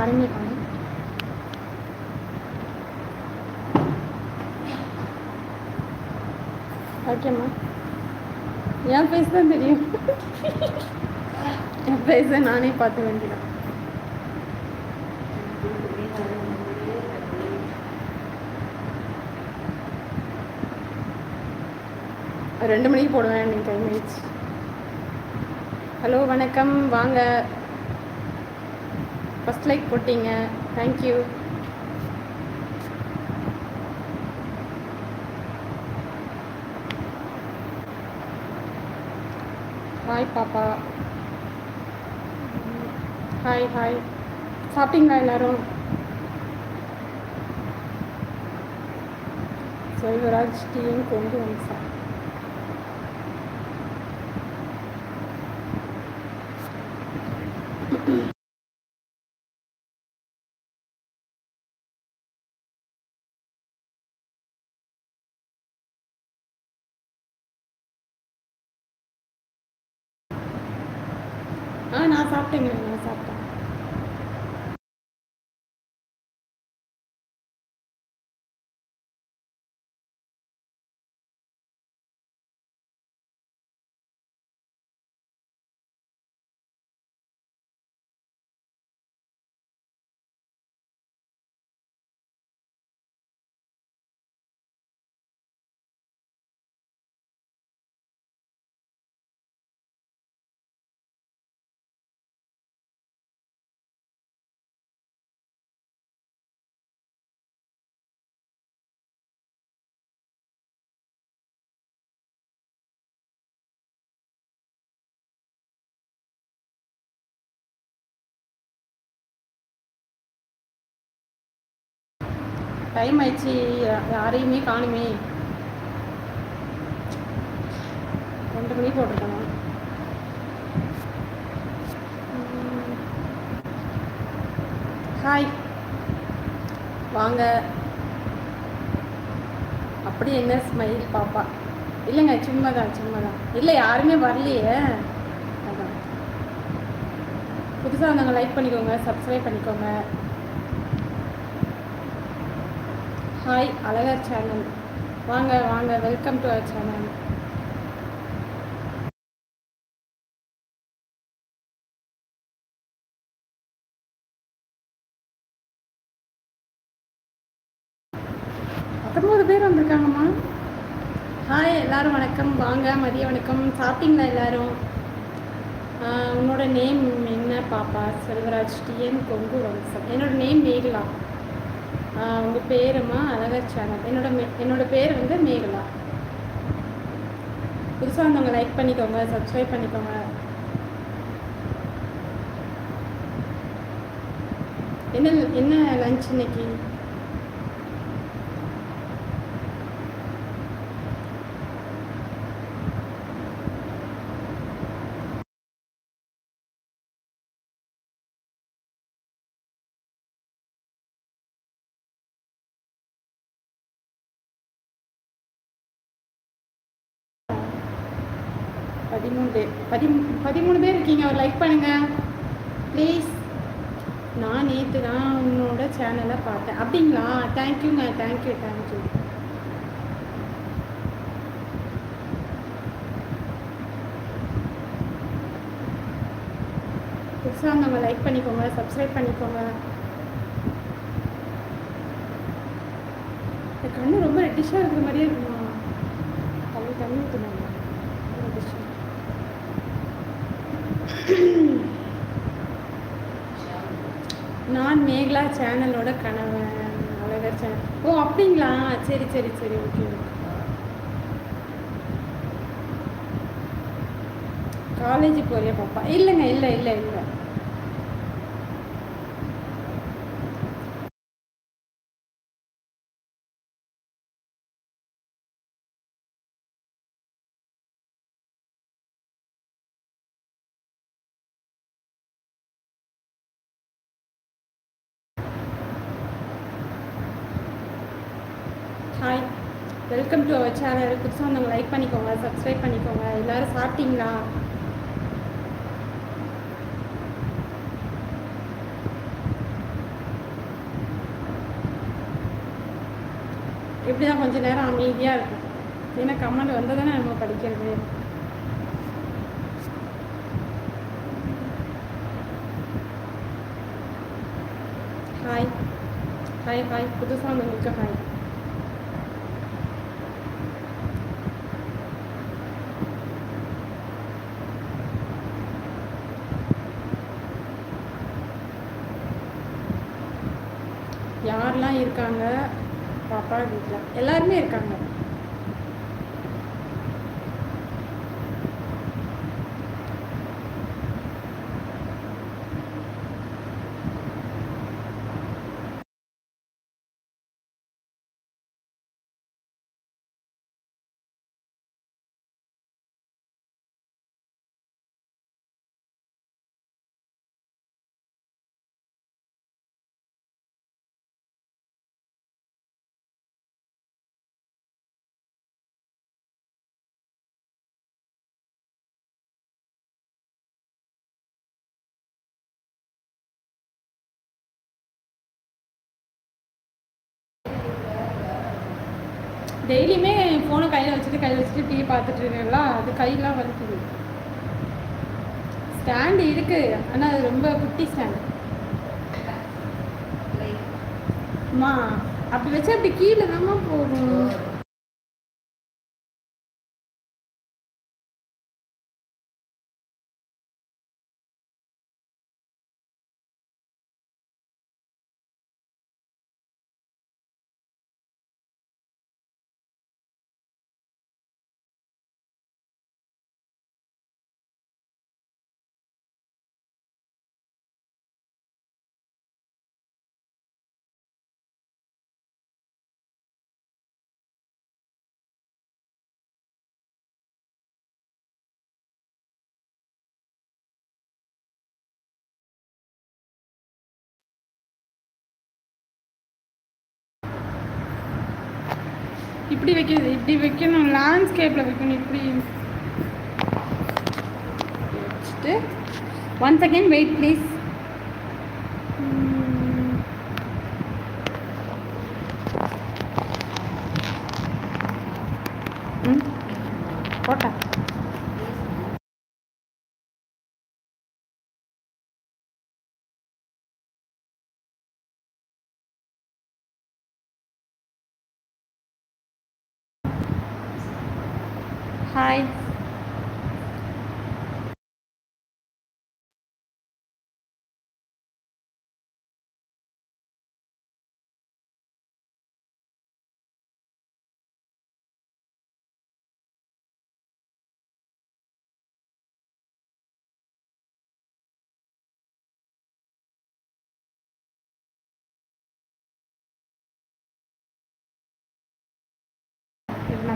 யாருமே ஓகேம்மா என் ஃபேஸ் தான் தெரியும். என் ஃபேஸை நானே பார்த்து வேண்டியதான் ரெண்டு மணிக்கு போடுவேன் நீங்கள் டைம் ஆயிடுச்சு. ஹலோ வணக்கம். வாங்க. ஃபஸ்ட் லைக் போட்டீங்க. தேங்க்யூ ஹாய் பாப்பா ஹாய் ஹாய் சாப்பிட்டீங்களா எல்லாரும்? செல்வராஜ் டீயும் கொண்டு வந்து சார் 때문에 டைம் ஆயிடுச்சு. யாரையுமே காணுமே. ரெண்டு மணி போட்டிருக்கணும் ஹாய் வாங்க. அப்படி என்ன ஸ்மைல் பாப்பா. இல்லைங்க சும்மா தான் சும்மா தான் இல்லை யாருமே வரலையே. அதான். புதுசாக வந்தவங்க லைக் பண்ணிக்கோங்க சப்ஸ்கிரைப் பண்ணிக்கோங்க. ஹாய் அழகர் சேனல் வாங்க வாங்க வெல்கம் டு அவர் சேனல் பத்தொம்பது பேர் வந்திருக்காங்கம்மா. ஹாய் எல்லாரும் வணக்கம். வாங்க மதிய வணக்கம். சாப்பிட்டீங்களா எல்லாரும்? ஆஹ் உன்னோட நேம் என்ன பாப்பா? செல்வராஜ் டிஎன் கொங்கு வம்சம் என்னோட நேம் மேகலா. உங்கள் உங்க பேருமா? அழகர் சேனல் என்னோட மே- என்னோட பேர் வந்து மேகலா. புதுசாக வந்தவங்க லைக் பண்ணிக்கோங்க சப்ஸ்கிரைப் பண்ணிக்கோங்க. என்ன என்ன லஞ்ச் இன்னைக்கு? பதிமூணு பேர் பதி பதிமூணு பேர் இருக்கீங்க. ஒரு லைக் பண்ணுங்க. ப்ளீஸ் நான் நேற்று தான் உன்னோட சேனலை பார்த்தேன். அப்படிங்களா? தேங்க்யூங்க தேங்க்யூ தேங்க்யூ புதுசாக நம்ம லைக் பண்ணிக்கோங்க சப்ஸ்கிரைப் பண்ணிக்கோங்க. கண்ணு ரொம்ப ரெட்டிஷாக இருக்கிற மாதிரியே இருக்குமா? தண்ணி தண்ணி ஊற்றுனாங்க நான் மேகலா சேனலோட கணவன் அழகர் சேனல். ஓ அப்படிங்களா? சரி சரி சரி ஓகே காலேஜ் போறியா பாப்பா? இல்லைங்க இல்லை இல்லை இல்லை. Hi welcome to our channel புதுசாக வந்தவங்க லைக் பண்ணிக்கோங்க சப்ஸ்கிரைப் பண்ணிக்கோங்க. எல்லோரும் சாப்பிட்டீங்களா? எப்படி தான் கொஞ்சம் நேரம் அமைதியாக இருக்கும். ஏன்னா கமெண்ட் வந்தால் தானே நம்ம படிக்கிறது. ஹாய் ஹாய் ஹாய் புதுசாக வந்தவங்களுக்கு ஹாய் இருக்காங்க பாப்பா வீட்டில் எல்லாருமே இருக்காங்க. டெய்லியுமே ஃபோனை கையில் வச்சுட்டு கையில் வச்சுட்டு டிவி பார்த்துட்டு இருக்கீங்களா அது கையெல்லாம் வலிக்குது. ஸ்டாண்டு இருக்கு ஆனால் அது ரொம்ப குட்டி ஸ்டாண்டு அம்மா அப்படி வச்சு அப்படி கீழே தாம்மா போகும். இப்படி வைக்கிறது இப்படி வைக்கணும். லேண்ட்ஸ்கேப்பில் வைக்கணும். இப்படி. வச்சுட்டு ஒன் செகண்ட் வெயிட் ப்ளீஸ் போட்டா.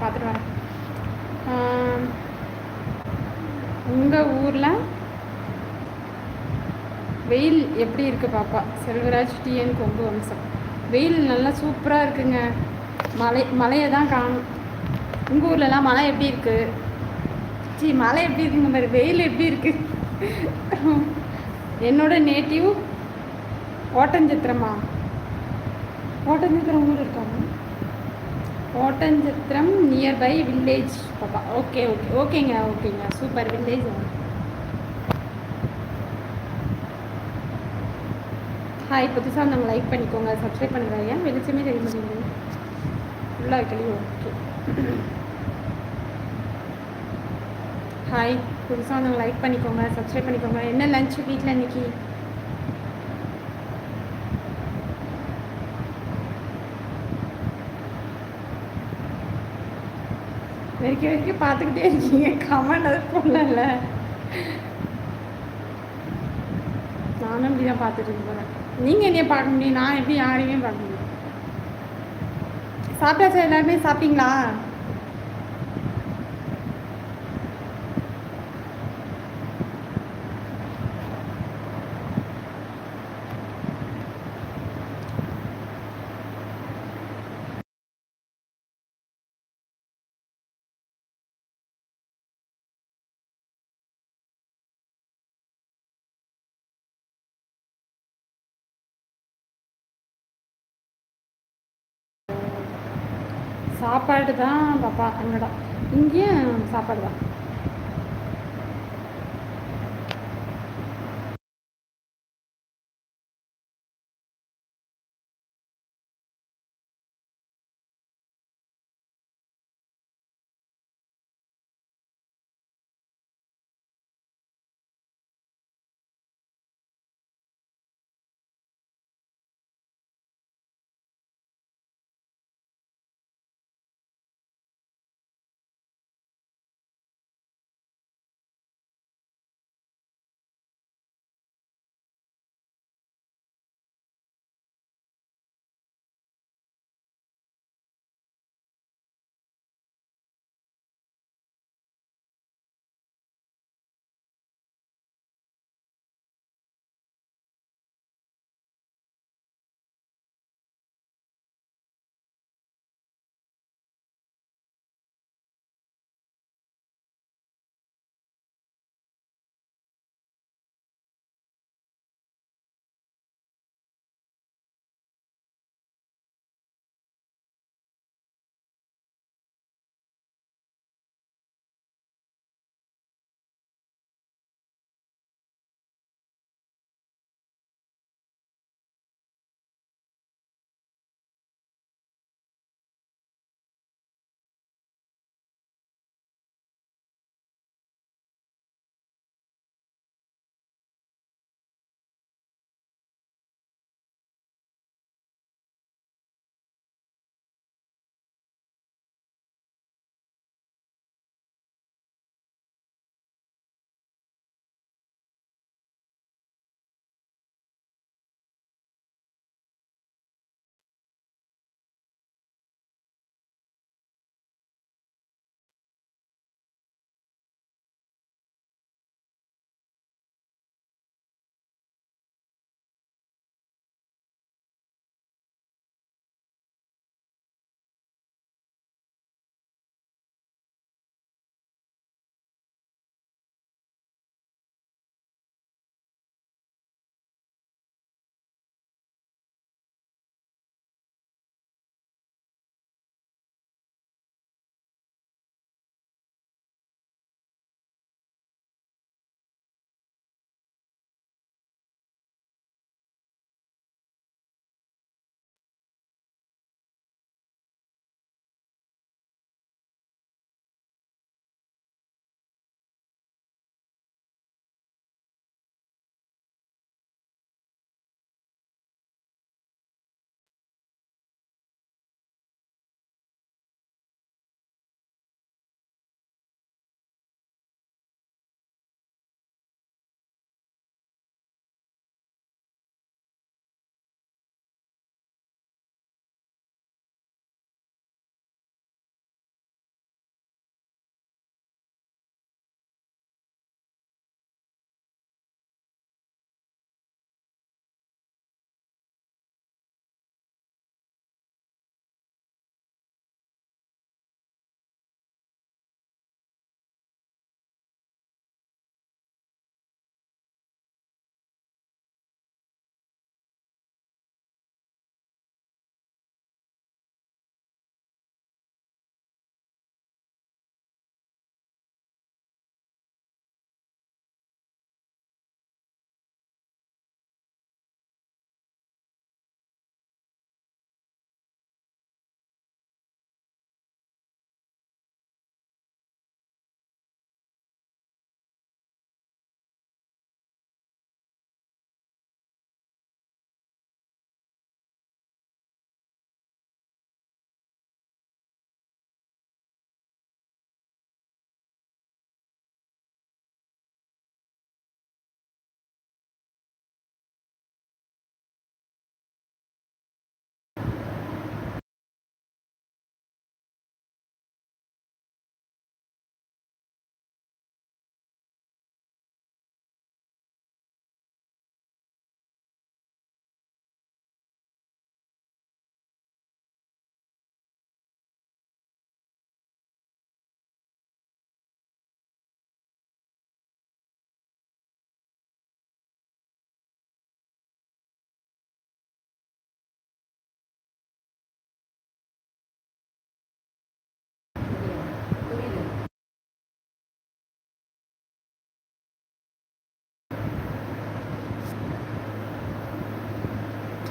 நான் பார்த்துட்டு வரேன். உங்கள் ஊரில் வெயில் எப்படி இருக்குது பாப்பா? செல்வராஜ் டிஎன் கொம்பு வம்சம். வெயில் நல்லா சூப்பராக இருக்குங்க. மலை மலையை தான் காணும். உங்கள் ஊர்லலாம் மழை எப்படி இருக்குது சி மழை எப்படி இருக்குங்க மாதிரி வெயில் எப்படி இருக்குது என்னோட நேட்டிவ் ஓட்டஞ்சித்திரமா? ஓட்டஞ்சத்திரம் ஊர் இருக்காங்க கோட்டஞ்சத்திரம் நியர்பை வில்லேஜ் பாப்பா ஓகே ஓகே ஓகேங்க ஓகேங்க சூப்பர் வில்லேஜ் ஹாய் புதுசாக நம்ம லைக் பண்ணிக்கோங்க சப்ஸ்கிரைப் பண்ணுங்கள் ஏன் வெளிச்சமே தெரிய மாட்டேங்குது ஃபுல்லாக இருக்கலையும் ஓகே ஹாய் புதுசாக நாங்கள் லைக் பண்ணிக்கோங்க சப்ஸ்கிரைப் பண்ணிக்கோங்க என்ன லஞ்ச் வீட்டில் இன்னைக்கு? வரைக்கும் வரைக்கும் பார்த்துக்கிட்டே இருக்கீங்க. கமெண்ட் அது போடல. நானும் இப்படி தான் பார்த்துட்டு இருக்க போகிறேன் நீங்கள் என்னைய பார்க்க முடியும் நான் எப்படி யாரையுமே பார்க்க முடியும்? சாப்பிட்டாச்சா எல்லாருமே? சாப்பிட்டீங்களா? சாப்பாடு தான் பாப்பா அங்கடா இங்கேயும் சாப்பாடு தான்.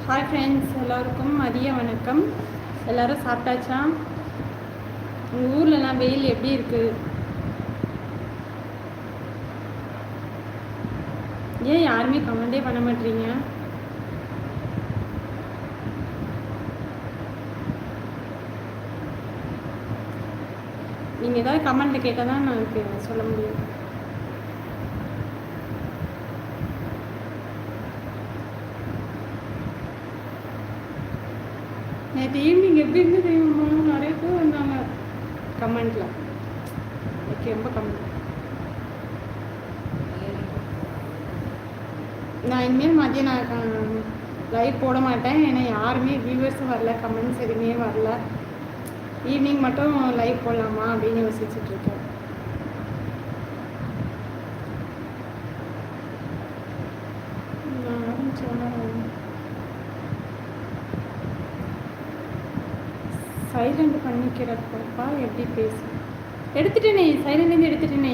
ஹாய் ஃப்ரெண்ட்ஸ் எல்லோருக்கும் மதிய வணக்கம். எல்லோரும் சாப்பிட்டாச்சா? உங்கள் ஊர்லலாம் வெயில் எப்படி இருக்குது ஏன் யாருமே கமெண்டே பண்ண மாட்டீங்க? நீங்கள் ஏதாவது கமெண்ட்டில் கேட்டால் தான் நான் சொல்ல முடியும். நேற்று ஈவினிங் எப்படி இருந்து தெரியுமா நிறைய பேர் வந்தாங்க. கமெண்ட்டில் ஓகே ரொம்ப கமெண்ட் நான் இனிமேல் மதியம் நான் லைவ் போட மாட்டேன். ஏன்னா யாருமே வியூவர்ஸும் வரல கமெண்ட்ஸ் எதுவுமே வரல. ஈவினிங் மட்டும் லைவ் போடலாமா அப்படின்னு யோசிச்சுட்ருக்கேன் சைலண்ட் பண்ணிக்கிறப்பா எப்படி பேசு? எடுத்துட்டேனே சைலண்ட்லேருந்து எடுத்துட்டேனே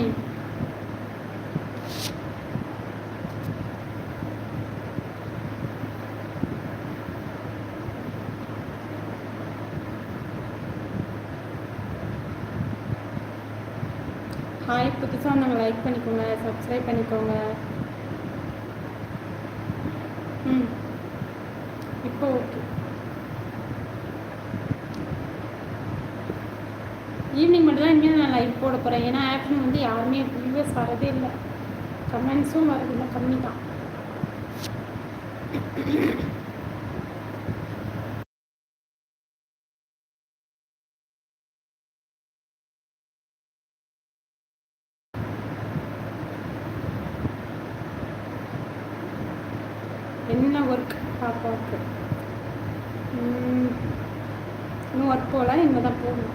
ஹாய் புதுசாக நாங்கள் லைக் பண்ணிக்கோங்க சப்ஸ்கிரைப் பண்ணிக்கோங்க. ம். இப்போ ஓகே ஈவினிங் மட்டும் தான் இனிமேல் நான் லைவ் போட போகிறேன் ஏன்னா ஆப்னு வந்து யாருமே வியூவர்ஸ் வரதே இல்லை. கமெண்ட்ஸும் வரதில்லை கம்மி தான். என்ன ஒர்க் பாப்பாவுக்கு? இன்னும் ஒர்க் போகல இனிமேல் தான் போகணும்.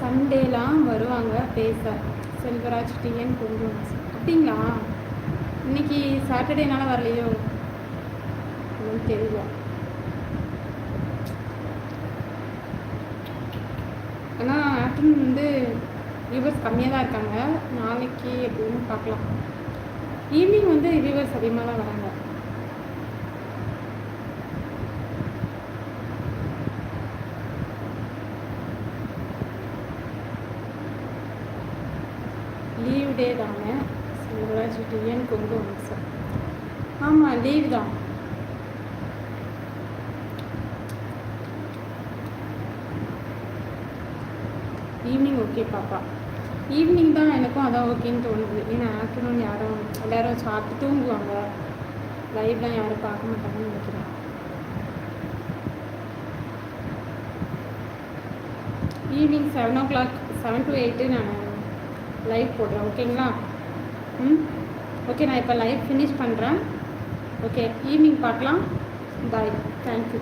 சண்டேலாம் வருவாங்க பேச. செல்வராஜ் டிஎன் கொண்டு அப்படிங்களா? இன்னைக்கு சாட்டர்டேனால வரலையோ? தெரியல. ஆனால் ஆஃப்டர்நூன் வந்து வியூவர்ஸ் கம்மியாக தான் இருக்காங்க. நாளைக்கு எப்படின்னு பார்க்கலாம். ஈவினிங் வந்து ரிவர்ஸ் அதிகமாக தான்? வராங்க லீவ் டே தானே சிவராஜ் கொங்கு வம்சம் ஆமாம் லீவ் தான். ஈவினிங் ஓகே பாப்பா. ஈவினிங் தான் எனக்கும் அதான் ஓகேன்னு தோணுது. ஏன்னா ஆஃப்டர்நூன் யாரும் எல்லோரும் சாப்பிட்டு தூங்குவாங்க. லைவ்லாம் யாரும் பார்க்க மாட்டாங்கன்னு நினைக்கிறேன். Evening seven o'clock seven to eight நான் லைவ் போடுறேன். ஓகேங்களா ம்? ஓகே நான் இப்போ லைவ் ஃபினிஷ் பண்ணுறேன் ஓகே ஈவினிங் பார்க்கலாம். Bye thank you